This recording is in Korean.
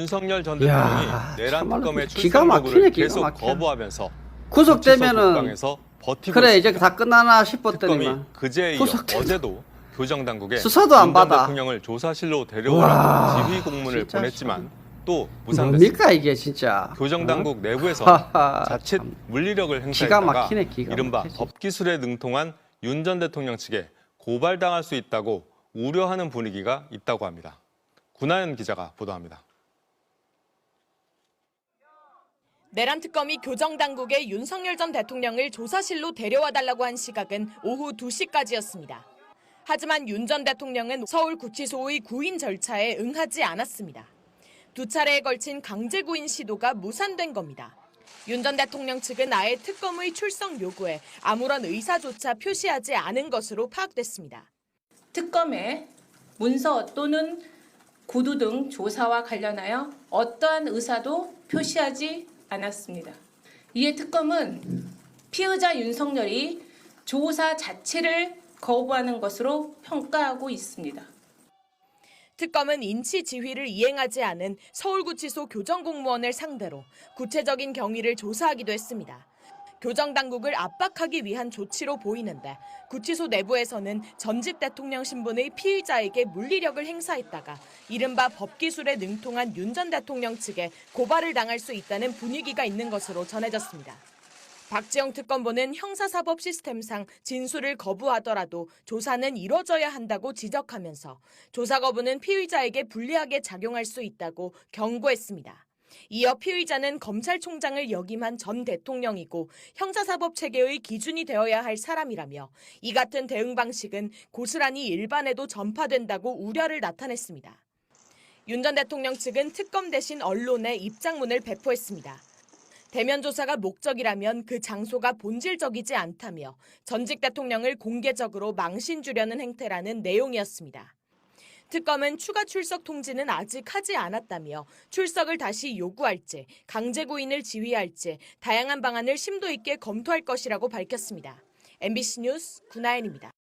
윤석열 전 대통령이 내란 참말로 특검의 기가 출석 막히네, 요구를 기가 계속 막혀. 거부하면서 구속되면은 국방에서 버티고 그래 이제. 다 끝나나 특검이 싶었더니만 그제에 이어 구속된- 어제도 교정 당국에 수사도 안윤 받아. 대통령을 조사실로 와, 데려오라고 지휘 공문을 진짜 보냈지만 또 무산됐습니다. 뭡니까 이게 진짜 교정 당국 내부에서 하하, 자칫 참. 물리력을 기가 행사했다가 막히네, 기가 이른바 막히지. 법기술에 능통한 윤 전 대통령 측에 고발당할 수 있다고 우려하는 분위기가 있다고 합니다. 구나연 기자가 보도합니다. 내란 특검이 교정 당국에 윤석열 전 대통령을 조사실로 데려와 달라고 한 시각은 오후 2시까지였습니다. 하지만 윤 전 대통령은 서울 구치소의 구인 절차에 응하지 않았습니다. 두 차례에 걸친 강제 구인 시도가 무산된 겁니다. 윤 전 대통령 측은 아예 특검의 출석 요구에 아무런 의사조차 표시하지 않은 것으로 파악됐습니다. 특검에 문서 또는 구두 등 조사와 관련하여 어떠한 의사도 표시하지 않았습니다. 이에 특검은 피의자 윤석열이 조사 자체를 거부하는 것으로 평가하고 있습니다. 특검은 인치 지휘를 이행하지 않은 서울구치소 교정공무원을 상대로 구체적인 경위를 조사하기도 했습니다. 교정 당국을 압박하기 위한 조치로 보이는데 구치소 내부에서는 전직 대통령 신분의 피의자에게 물리력을 행사했다가 이른바 법기술에 능통한 윤 전 대통령 측에 고발을 당할 수 있다는 분위기가 있는 것으로 전해졌습니다. 박지영 특검보는 형사사법 시스템상 진술을 거부하더라도 조사는 이뤄져야 한다고 지적하면서 조사 거부는 피의자에게 불리하게 작용할 수 있다고 경고했습니다. 이어 피의자는 검찰총장을 역임한 전 대통령이고 형사사법 체계의 기준이 되어야 할 사람이라며 이 같은 대응 방식은 고스란히 일반에도 전파된다고 우려를 나타냈습니다. 윤 전 대통령 측은 특검 대신 언론에 입장문을 배포했습니다. 대면 조사가 목적이라면 그 장소가 본질적이지 않다며 전직 대통령을 공개적으로 망신 주려는 행태라는 내용이었습니다. 특검은 추가 출석 통지는 아직 하지 않았다며 출석을 다시 요구할지, 강제 구인을 지휘할지 다양한 방안을 심도 있게 검토할 것이라고 밝혔습니다. MBC 뉴스 구나연입니다.